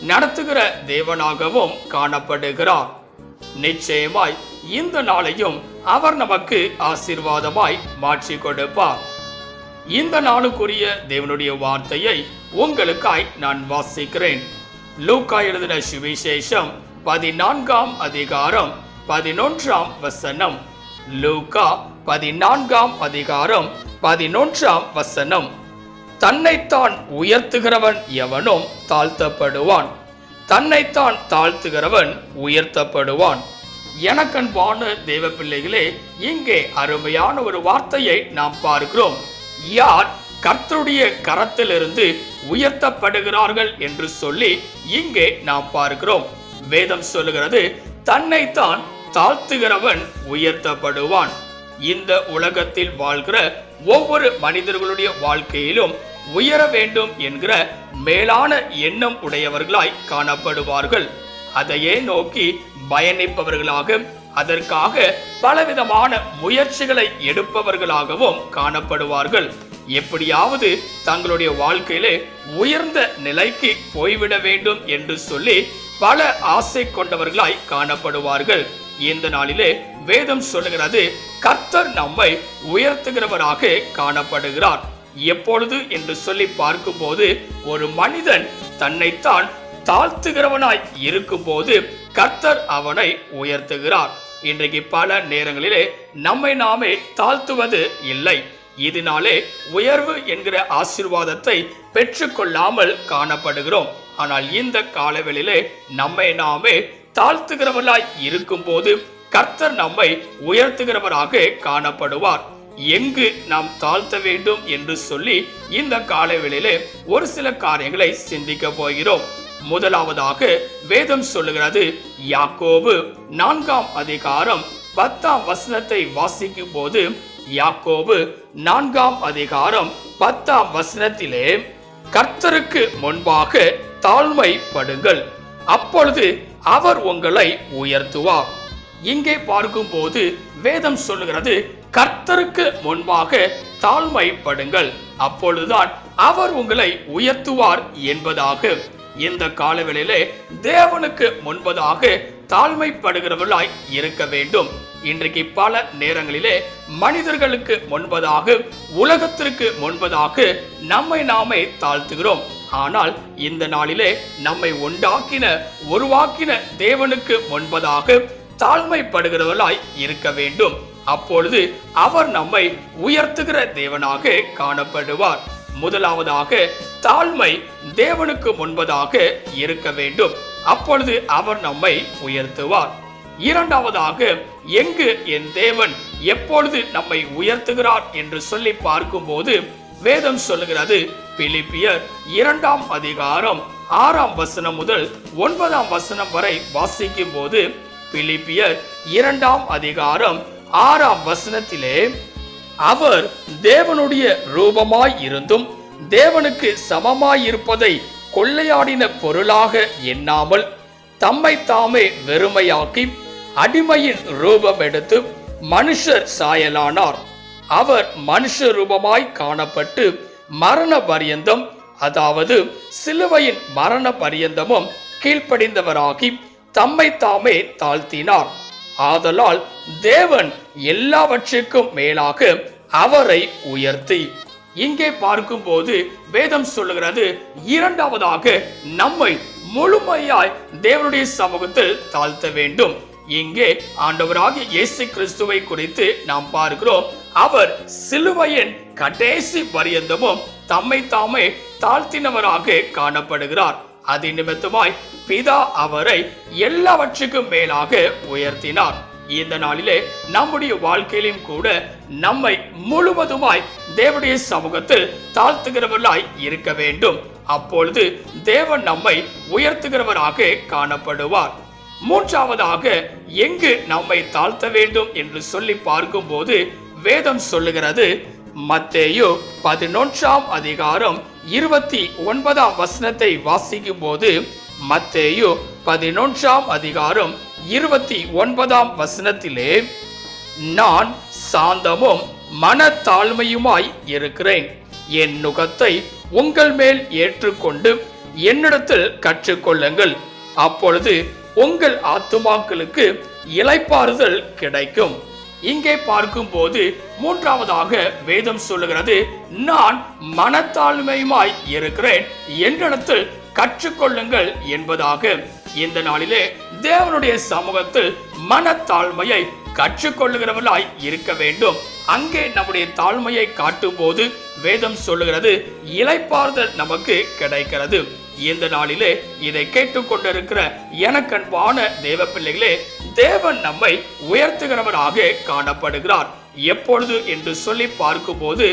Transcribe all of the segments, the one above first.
நடத்துகிற தேவனாகவும் காணப்படுகிறார். நிச்சயமாய் இந்த நாளையும் அவர் நமக்கு ஆசீர்வாதமாய் மாற்றி கொடுப்பார். இந்த நாளுக்குரிய தேவனுடைய வார்த்தையை உங்களுக்காய் நான் வாசிக்கிறேன். லூக்கா எழுதின சுவிசேஷம் பதினான்காம் அதிகாரம் பதினொன்றாம் வசனம். லூக்கா பதினான்காம் அதிகாரம் பதினொன்றாம் வசனம். தன்னைத்தான் உயர்த்துகிறவன் எவனும் தாழ்த்தப்படுவான். தன்னைத்தான் தாழ்த்துகிறவன் உயர்த்தப்படுவான். எனக்கன்பான தேவ பிள்ளைகளே இங்கே அருமையான ஒரு வார்த்தையை நாம் பார்க்கிறோம். யார் கர்த்தருடைய கரத்திலிருந்து உயர்த்தப்படுகிறார்கள் என்று சொல்லி இங்கே நாம் பார்க்கிறோம். வேதம் சொல்லுகிறது தன்னைத்தான் தாழ்த்துகிறவன் உயர்த்தப்படுவான். இந்த உலகத்தில் வாழ்கிற ஒவ்வொரு மனிதர்களுடைய வாழ்க்கையிலும் உயர வேண்டும் என்கிற மேலான எண்ணம் உடையவர்களாய் காணப்படுவார்கள். அதையே நோக்கி பயணிப்பவர்களாக அதற்காக பலவிதமான முயற்சிகளை எடுப்பவர்களாகவும் காணப்படுவார்கள். எப்படியாவது தங்களுடைய வாழ்க்கையிலே உயர்ந்த நிலைக்கு போய்விட வேண்டும் என்று சொல்லி பல ஆசை கொண்டவர்களாய் காணப்படுவார்கள். இந்த நாளிலே வேதம் சொல்லுகிறது கர்த்தர் நம்மை உயர்த்துகிறவராக காணப்படுகிறார். எப்பொழுது என்று சொல்லி பார்க்கும்போது ஒரு மனிதன் தன்னைத்தான் தாழ்த்துகிறவனாய் இருக்கும்போது கர்த்தர் அவனை உயர்த்துகிறார். இன்றைக்கு பல நேரங்களிலே நம்மை நாமே தாழ்த்துவது இல்லை. இதனாலே உயர்வு என்கிற ஆசீர்வாதத்தை பெற்றுக்கொள்ளாமல் காணப்படுகிறோம். ஆனால் இந்த காலவெளியிலே நம்மை நாமே தாழ்த்துகிறவர்களாய் இருக்கும்போது கர்த்தர் நம்மை உயர்த்துகிறவராக காணப்படுவார். எங்கு நாம் தாழ்த்த வேண்டும் என்று சொல்லி இந்த காலவெளியிலே ஒரு சில காரியங்களை சிந்திக்க போகிறோம். முதலாவதாக வேதம் சொல்லுகிறது யாக்கோபு நான்காம் அதிகாரம் பத்தாம் வசனத்தை வாசிக்கும் போது யாக்கோபு நான்காம் அதிகாரம் பத்தாம் வசனத்திலே கர்த்தருக்கு முன்பாக தாழ்மைப்படுங்கள் அப்பொழுது அவர் உங்களை உயர்த்துவார். இங்கே பார்க்கும்போது வேதம் சொல்லுகிறது கர்த்தருக்கு முன்பாக தாழ்மைப்படுங்கள். அப்பொழுதுதான் அவர் உங்களை உயர்த்துவார் என்பதாக. இந்த காலவெளியிலே தேவனுக்கு முன்பதாக தாழ்மைப்படுகிறவர்களாய் இருக்க வேண்டும். இன்றைக்கு பல நேரங்களிலே மனிதர்களுக்கு முன்பதாக உலகத்திற்கு முன்பதாக நம்மை நாமே தாழ்த்துகிறோம். ஆனால் இந்த நாளிலே நம்மை உண்டாக்கின உருவாக்கின தேவனுக்கு முன்பதாக தாழ்மைப்படுகிறவர்களாய் இருக்க வேண்டும். அப்பொழுது அவர் நம்மை உயர்த்துகிற தேவனாக காணப்படுவார். முதலாவதாக தாழ்மை தேவனுக்கு முன்பதாக இருக்க வேண்டும். அப்பொழுது அவர் நம்மை உயர்த்துவார். இரண்டாவதாக எங்கு என் தேவன் எப்பொழுது நம்மை உயர்த்துகிறார் என்று சொல்லி பார்க்கும்போது வேதம் சொல்லுகிறது பிலிப்பியர் இரண்டாம் அதிகாரம் ஆறாம் வசனம் முதல் ஒன்பதாம் வசனம் வரை வாசிக்கும் போது பிலிப்பியர் இரண்டாம் அதிகாரம் ஆறாம் வசனத்திலே அவர் தேவனுடைய ரூபமாய் இருந்தும் தேவனுக்கு சமமாய் இருப்பதை கொள்ளையாடின பொருளாக எண்ணாமல் தம்மை தாமே வெறுமையாக்கி அடிமையின் ரூபம் எடுத்து மனுஷர் சாயலானார். அவர் மனுஷ ரூபமாய் காணப்பட்டு மரண பரியந்தம் அதாவது சிலுவையின் மரண பரியந்தமும் கீழ்ப்படிந்தவராகி தம்மை தாமே தாழ்த்தினார். ஆதலால் தேவன் எல்லாவற்றிற்கும் மேலாக அவரை உயர்த்தி. இங்கே பார்க்கும்போது வேதம் சொல்லுகிறது இரண்டாவதாக நம்மை முழுமையாய் தேவனுடைய சமூகத்தில் தாழ்த்த வேண்டும். இங்கே ஆண்டவராகிய இயேசு கிறிஸ்துவை குறித்து நாம் பார்க்கிறோம் அவர் சிலுவையின் கடைசி பரியந்தமும் தம்மை தாமே தாழ்த்தினவராக காணப்படுகிறார். அது நிமித்தமாய் பிதா அவரை எல்லாவற்றுக்கும் மேலாக உயர்த்தினார். இந்த நாளிலே நம்முடைய வாழ்க்கையிலும் கூட நம்மை முழுவதுமாய் தேவனுடைய சமூகத்தில் தாழ்த்துகிறவர்களாய் இருக்க வேண்டும். அப்பொழுது தேவன் நம்மை உயர்த்துகிறவராக காணப்படுவார். மூன்றாவதாக எங்கு நம்மை தாழ்த்த வேண்டும் என்று சொல்லி பார்க்கும்போது வேதம் சொல்லுகிறது மத்தேயு பதினொன்றாம் அதிகாரம் இருபத்தி ஒன்பதாம் வசனத்தை வாசிக்கும் போது மத்தேயு பதினொன்றாம் அதிகாரம் இருபத்தி ஒன்பதாம் வசனத்திலே நான் சாந்தமும் மனத்தாழ்மையுமாய் இருக்கிறேன். என் நுகத்தை உங்கள் மேல் ஏற்றுக்கொண்டு என்னிடத்தில் கற்றுக்கொள்ளுங்கள். அப்பொழுது உங்கள் ஆத்துமாக்களுக்கு இளைப்பாறுதல் கிடைக்கும். இங்கே பார்க்கும்போது மூன்றாவதாக வேதம் சொல்லுகிறது நான் மனத்தாழ்மையுமாய் இருக்கிறேன் என்னிடத்தில் கற்றுக்கொள்ளுங்கள் என்பதாக. இந்த நாளிலே தேவனுடைய சமூகத்தில் மனத்தாழ்மையை கற்றுக்கொள்ளுகிறவர்களாய் இருக்க வேண்டும். அங்கே நம்முடைய தாழ்மையை காட்டும் போது வேதம் சொல்லுகிறது இலைப்பாறுதல் நமக்கு கிடைக்கிறது. இந்த நாளிலே இதை கேட்டுக்கொண்டிருக்கிற எனக்கன்பான தேவ பிள்ளைகளே தேவன் நம்மை உயர்த்துகிறவராக காணப்படுகிறார். எப்பொழுது என்று சொல்லி பார்க்கும்போது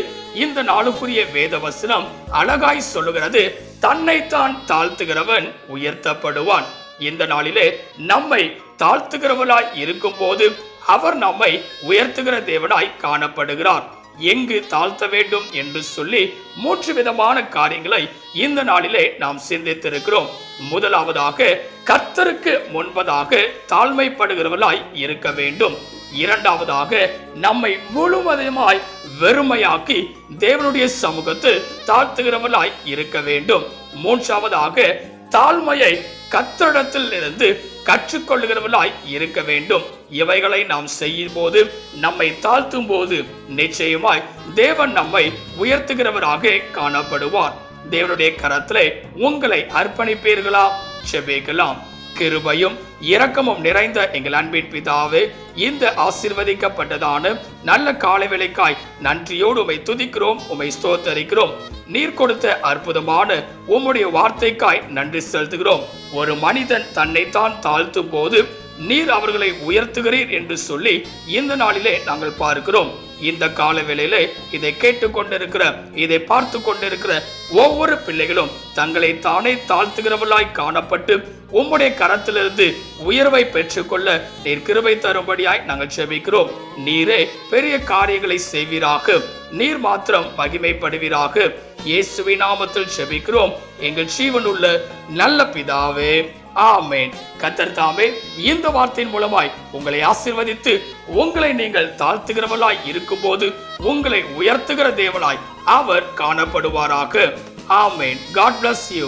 இந்த நாளுக்குரிய வேத வசனம் அழகாய் சொல்லுகிறது தன்னைத்தான் தாழ்த்துகிறவன் உயர்த்தப்படுவான். இந்த நாளிலே நம்மை தாழ்த்துகிறவளாய் இருக்கும்போது அவர் நம்மை உயர்த்துகிற தேவனாய் காணப்படுகிறார். எங்கு தாழ்த்த வேண்டும் என்று சொல்லி மூன்று விதமான காரியங்களை இந்த நாளிலே நாம் சிந்தித்திருக்கிறோம். முதலாவதாக கர்த்தருக்கு முன்பதாக தாழ்மைப்படுகிறவர்களாய் இருக்க வேண்டும். இரண்டாவதாக நம்மை முழுவதுமாய் வெறுமையாக்கி தேவனுடைய சமூகத்தில் தாழ்த்துகிறவர்களாய் இருக்க வேண்டும். மூன்றாவதாக தாழ்மையை கத்தரிடத்தில் இருந்து கற்றுக்கொள்ளுகிறவர்களாய் இருக்க வேண்டும். இவைகளை நாம் செய்யும் போது நம்மை தாழ்த்தும் போது நிச்சயமாய் தேவன் நம்மை உயர்த்துகிறவராக காணப்படுவார். தேவனுடைய கரத்திலே உங்களை அர்ப்பணிப்பீர்களா? செபிக்கலாம் கிருபையும் இரக்கமும் நிறைந்த எங்கள் அன்பின் பிதாவே இந்த ஆசிர்வதிக்கப்பட்டதான நல்ல காலை வேலைக்காய் நன்றியோடு உமை துதிக்கிறோம் உமை ஸ்தோத்தரிக்கிறோம். நீர் கொடுத்த அற்புதமான உம்முடைய வார்த்தைக்காய் நன்றி செலுத்துகிறோம். ஒரு மனிதன் தன்னைத்தான் தாழ்த்தும் போது நீர் அவர்களை உயர்த்துகிறீர் என்று சொல்லி இந்த நாளிலே நாங்கள் பார்க்கிறோம். இந்த கால வேளையிலே இதை கேட்டுக்கொண்டிருக்கிற இதை பார்த்து கொண்டிருக்கிற ஒவ்வொரு பிள்ளைகளும் தங்களை தானே தாழ்த்துகிறவர்களாய் காணப்பட்டு உம்முடைய கரத்திலிருந்து உயர்வை பெற்றுக்கொள்ள நீர் கிருபை தரும்படியாய் நாங்கள் செபிக்கிறோம். நீரே பெரிய காரியங்களை செய்வீராக. நீர் மாத்திரம் மகிமைப்படுவீராக. இயேசுவின் நாமத்தில் செபிக்கிறோம். எங்கள் ஜீவனுள்ள நல்ல பிதாவே. ஆமேன். கத்தர் தாமே இந்த வார்த்தையின் மூலமாய் உங்களை ஆசிர்வதித்து உங்களை நீங்கள் தாழ்த்துகிறவர்களாய் இருக்கும்போது உங்களை உயர்த்துகிற தேவனாய் அவர் காணப்படுவாராக. ஆமேன். God bless you